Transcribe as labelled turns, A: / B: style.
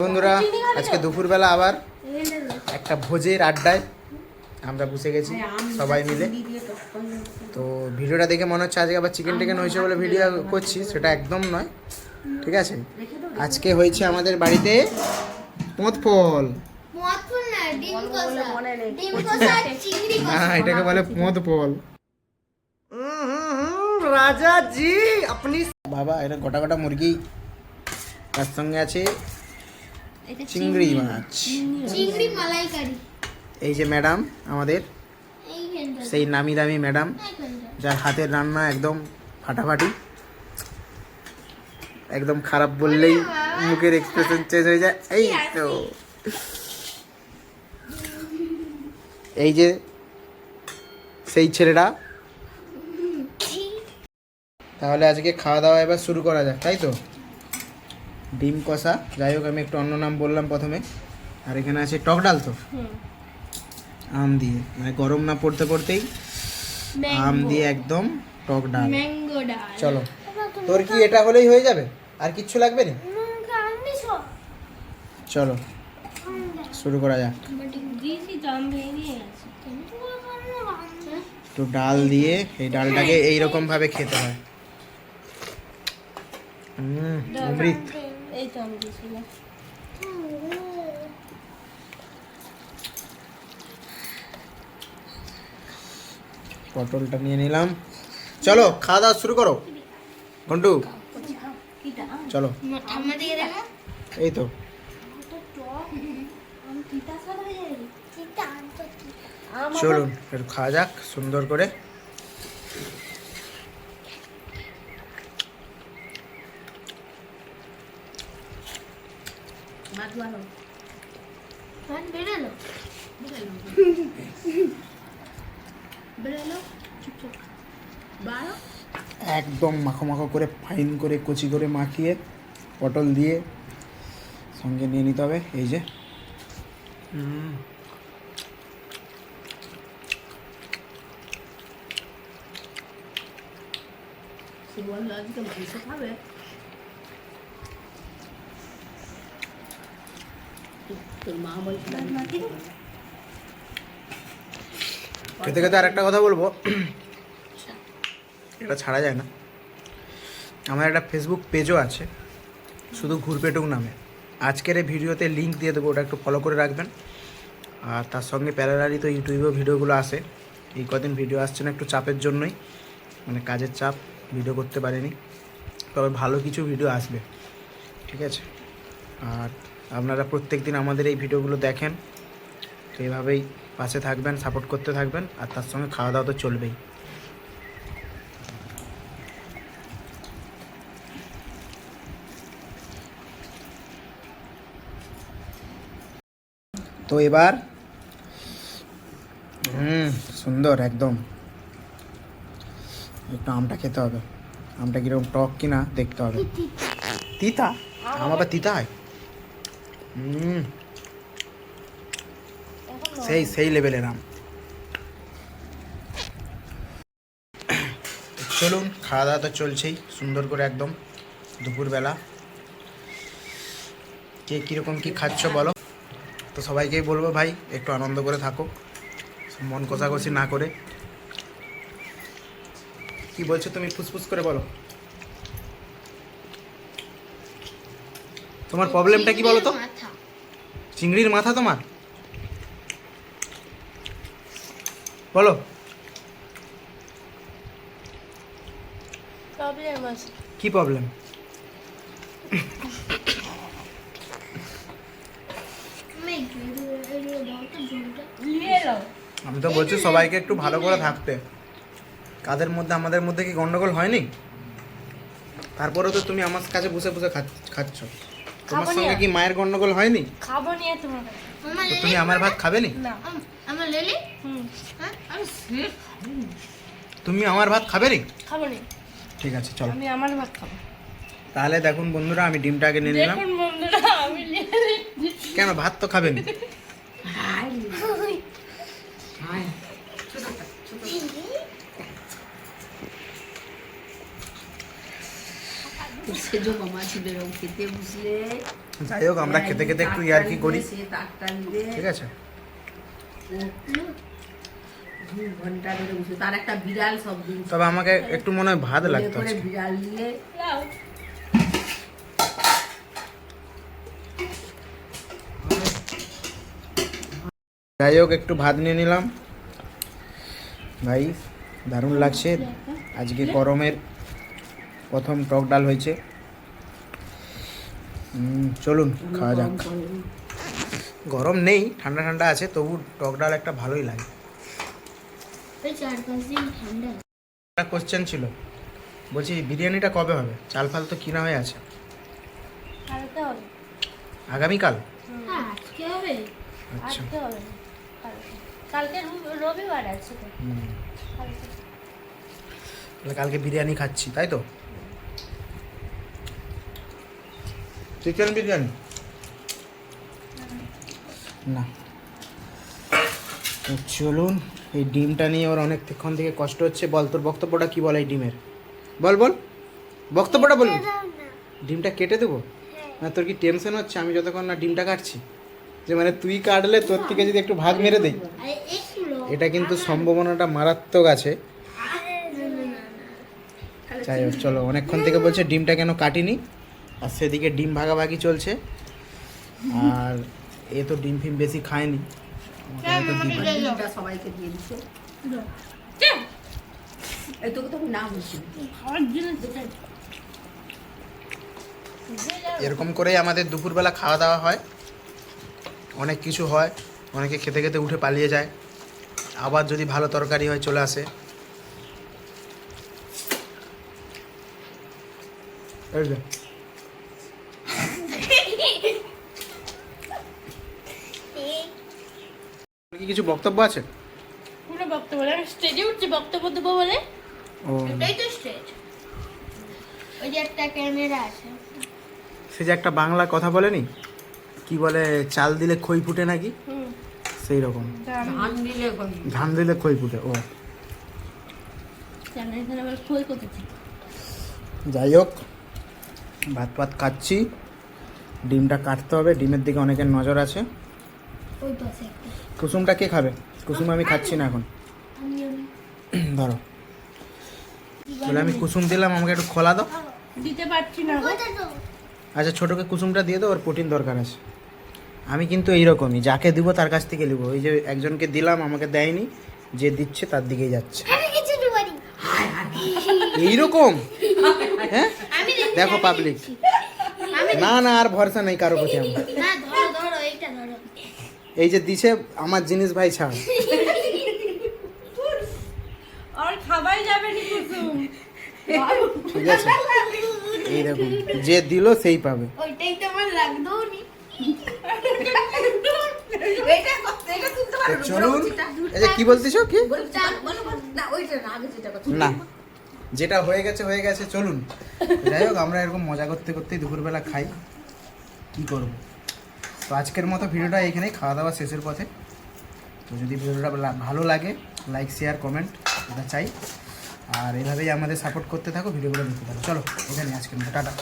A: বন্ধুরা আজকে দুপুরবেলা আবার একটা ভোজের আড্ডায় আমরা বসে গেছি সবাই মিলে। তো ভিডিওটা দেখে মনে হচ্ছে আজকে আবার চিকেন টিকেন হয়েছে বলে ভিডিও করছি সেটা একদম নয় ঠিক আছে? আজকে হয়েছে আমাদের বাড়িতে পথ ফল।
B: না
A: এটাকে বলে পথ ফল। রাজা জি আপনি বাবা এটা গোটা গোটা মুরগি তার সঙ্গে আছে। চিংড়ি মাছ।
B: চিংড়ি মালাইকারি।
A: এই যে ম্যাডাম আমাদের। সেই নামি দামি ম্যাডাম যার হাতের রান্না একদম ফাটাফাটি। একদম খারাপ বললেই মুখের এক্সপ্রেশন চেঞ্জ হয়ে যায়। এই তো। এই যে সেই ছেলেটা। তাহলে আজকে খাওয়া দাওয়া এবার শুরু করা যাক তাই তো? ডিম কষা। যাই হোক আমি একটু অন্য নাম বললাম প্রথমে। আর এখানে আছে টক ডাল তো? আম দিয়ে। মানে গরম না পড়তে পড়তেই আম দিয়ে একদম টক ডাল। চলো। তোর কি এটা হলেই হয়ে যাবে? আর কিচ্ছু লাগবে না? চলো। শুরু করা যাক। তো ডাল দিয়ে এই ডালটাকে এইরকম ভাবে খেতে হয়। অমৃত।
C: এই তো আমি দিয়েছিলাম।
A: পটলটা নিয়ে নিলাম। চলো খাওয়া দাওয়া শুরু করো। ঘন্টু চলো। এই তো। চলুন একটু খাওয়া যাক সুন্দর করে।
C: ভাত বানো
B: বেরোলো।
C: বেরোলো। চুপচাপ বারো?
A: একদম মাখো মাখো করে ফাইন করে কুচি করে মাখিয়ে পটল দিয়ে সঙ্গে নিয়ে নিতে হবে। এই যে।
C: সে বলল আজকে মাংস খাবে? তোর মা বলছে
A: খেতে খেতে আর একটা কথা বলব। এটা ছাড়া যায় না। আমার একটা ফেসবুক পেজও আছে শুধু ঘুরপেটুক নামে। আজকের এই ভিডিওতে লিঙ্ক দিয়ে দেবো ওটা একটু ফলো করে রাখবেন। আর তার সঙ্গে প্যারালারি তো ইউটিউবেও ভিডিওগুলো আসে এই কদিন ভিডিও আসছে না একটু চাপের জন্যই। মানে কাজের চাপ ভিডিও করতে পারিনি। তবে ভালো কিছু ভিডিও আসবে। ঠিক আছে? আর আপনারা প্রত্যেক দিন আমাদের এই ভিডিওগুলো দেখেন। তো এইভাবেই পাশে থাকবেন সাপোর্ট করতে থাকবেন, আর তার সঙ্গে খাওয়া দাওয়া তো চলবেই। তো এবার, হুম, সুন্দর, একদম। একটু আমটা খেতে হবে। আমটা কীরকম টক কিনা, দেখতে হবে। তিতা? আম আবার তিতা হয় সেই সেই লেভেলের আম। চলুন খাওয়া দাওয়া তো চলছেই সুন্দর করে একদম দুপুরবেলা। কে কীরকম কী খাচ্ছ বলো? তো সবাইকেই বলব ভাই একটু আনন্দ করে থাকো মন কষাকষি না করে। কি বলছো তুমি ফুসফুস করে বলো। তোমার প্রবলেমটা কি বলো তো? চিংড়ির মাথা তোমার? বলো।
C: প্রবলেম আছে।
A: কি প্রবলেম
B: আমি তো
A: বলছি সবাইকে একটু ভালো করে থাকতে। কাদের মধ্যে আমাদের মধ্যে কি গন্ডগোল হয়নি? তারপরেও তো তুমি আমার কাছে বসে বসে খাচ- খাচ্ছ। তোমার সঙ্গে কি মায়ের গন্ডগোল হয়নি?
C: খাব নি তোমার
B: আমার
A: তুমি আমার ভাত খাবে নি?
C: না
B: আমার লেলি?
C: হুম।
B: হ্যাঁ আমি
A: তুমি আমার ভাত খাবে নি?
C: খাব নি।
A: ঠিক আছে চলো।
C: আমি আমার ভাত খাব।
A: তাহলে দেখুন বন্ধুরা আমি ডিমটা আগে নিয়ে নিলাম।
C: দেখুন বন্ধুরা আমি নিয়ে নিচ্ছি।
A: কেন ভাত তো খাবেন
C: সেজো মামা ছিল খেতে বুঝলে।
A: যাই হোক আমরা খেতে খেতে একটু ইয়ার্কি করি?
D: সে তারটা নিয়ে
A: ঠিক আছে।
D: তার একটা বিড়াল
A: তবে আমাকে একটু মনে হয় ভাত লাগতো
D: বিড়াল নিয়ে
A: যাই হোক একটু ভাত নিয়ে নিলাম। ভাই দারুণ লাগছে। আজকে গরমের প্রথম টক ডাল হয়েছে। চলুন খাওয়া যাক। গরম নেই ঠান্ডা ঠান্ডা আছে তবু টক ডাল একটা ভালোই লাগে। একটা কোশ্চেন ছিল বলছি বিরিয়ানিটা কবে হবে? চাল ফাল তো কিনা হয়ে আছে। আগামীকাল?
B: হ্যাঁ
A: আচ্ছা।
C: কালকে। রবিবার আছে কালকে
A: বিরিয়ানি খাচ্ছি তাই তো? চিকেন বিরিয়ানি না। চলুন, এই ডিমটা নিয়ে ওর অনেকক্ষণ থেকে কষ্ট হচ্ছে। বল, তোর বক্তব্যটা কি বল এই ডিমের? বল বল। বক্তব্যটা বলবি ডিমটা কেটে দেবো? না, তোর কি টেনশন হচ্ছে? আমি যতক্ষণ না ডিমটা কাটছি। যে মানে তুই কাটলে তোর থেকে যদি একটু ভাগ মেরে দেই। এটা কিন্তু সম্ভাবনাটা মারাত্মক আছে। যাই হোক, চলো, অনেকক্ষণ থেকে বলছে ডিমটা কেন কাটিনি। আর সেদিকে ডিম ভাগাভাগি চলছে। আর এ তো ডিম ফিম বেশি খায়নি।
D: ডিমটা সবাইকে দিয়ে দিচ্ছে
A: এরকম করেই আমাদের দুপুরবেলা খাওয়া দাওয়া হয়। অনেক কিছু হয় অনেকে খেতে খেতে উঠে পালিয়ে যায়। আবার যদি ভালো তরকারি হয় চলে আসে। এই যে। তোর কি কিছু বক্তব্য আছে?
C: কোনো বক্তব্য নেই। আমি স্টেজে উঠছি বক্তব্য দেবো বলে।
A: ও।
B: এটাই তো স্টেজ ওই যে একটা ক্যামেরা আছে।
A: সে যে একটা বাংলা কথা বলেনি? কি বলে চাল দিলে খই ফুটে নাকি? সেই রকম।
D: ধান দিলে। কই?
A: ধান দিলে খই ফুটে ও। যাই হোক ভাত ভাত খাচ্ছি ডিমটা কাটতে হবে ডিমের দিকে অনেকের নজর আছে।
B: ওই পাশে একটা।
A: কুসুমটা কে খাবে? কুসুম আমি খাচ্ছি না এখন।
B: আমি আমি
A: ধরো। বলে আমি কুসুম দিলাম আমাকে একটু খোলা দাও।
C: দিতে পারছি না গো।
A: আচ্ছা ছোটোকে কুসুমটা দিয়ে দাও ওর প্রোটিন দরকার আছে। আমি কিন্তু এইরকমই যাকে দিব তার কাছ থেকে নিব। ওই যে একজনকে দিলাম আমাকে দেয়নি যে দিচ্ছে তার দিকেই যাচ্ছে।
B: আমি কিছু পারি
A: এইরকম? হ্যাঁ?
B: আমি দেখো
A: পাবলিক না না আর ভরসা নেই কারও প্রতি আমার
B: না ধরো ধরো এইটা ধরো
A: এই যে দিছে আমার জিনিস ভাই ছাড়।
C: আর খাবাই যাবে নি কুসুম।
A: ঠিক আছে। এই দেখুন যে দিল সেই পাবে।
B: ওইটাই তো আমার লাগতো নি।
A: চলুন কি বলতেছো? কি?
D: বলো, বলো, বলো। না, ওইটা না, আগে যেটা করতে।
A: না। যেটা হয়ে গেছে হয়ে গেছে চলুন। যাই হোক আমরা এরকম মজা করতে করতেই দুপুরবেলা খাই। কি করব? তো আজকের মতো ভিডিওটা এখানেই খাওয়া দাওয়া শেষের পথে। তো যদি ভিডিওটা ভালো লাগে লাইক শেয়ার কমেন্ট এটা চাই। আর এভাবেই আমাদের সাপোর্ট করতে থাকো, ভিডিওগুলো দেখতে থাকো। চলো এখানে আজকের মতো, টাটা।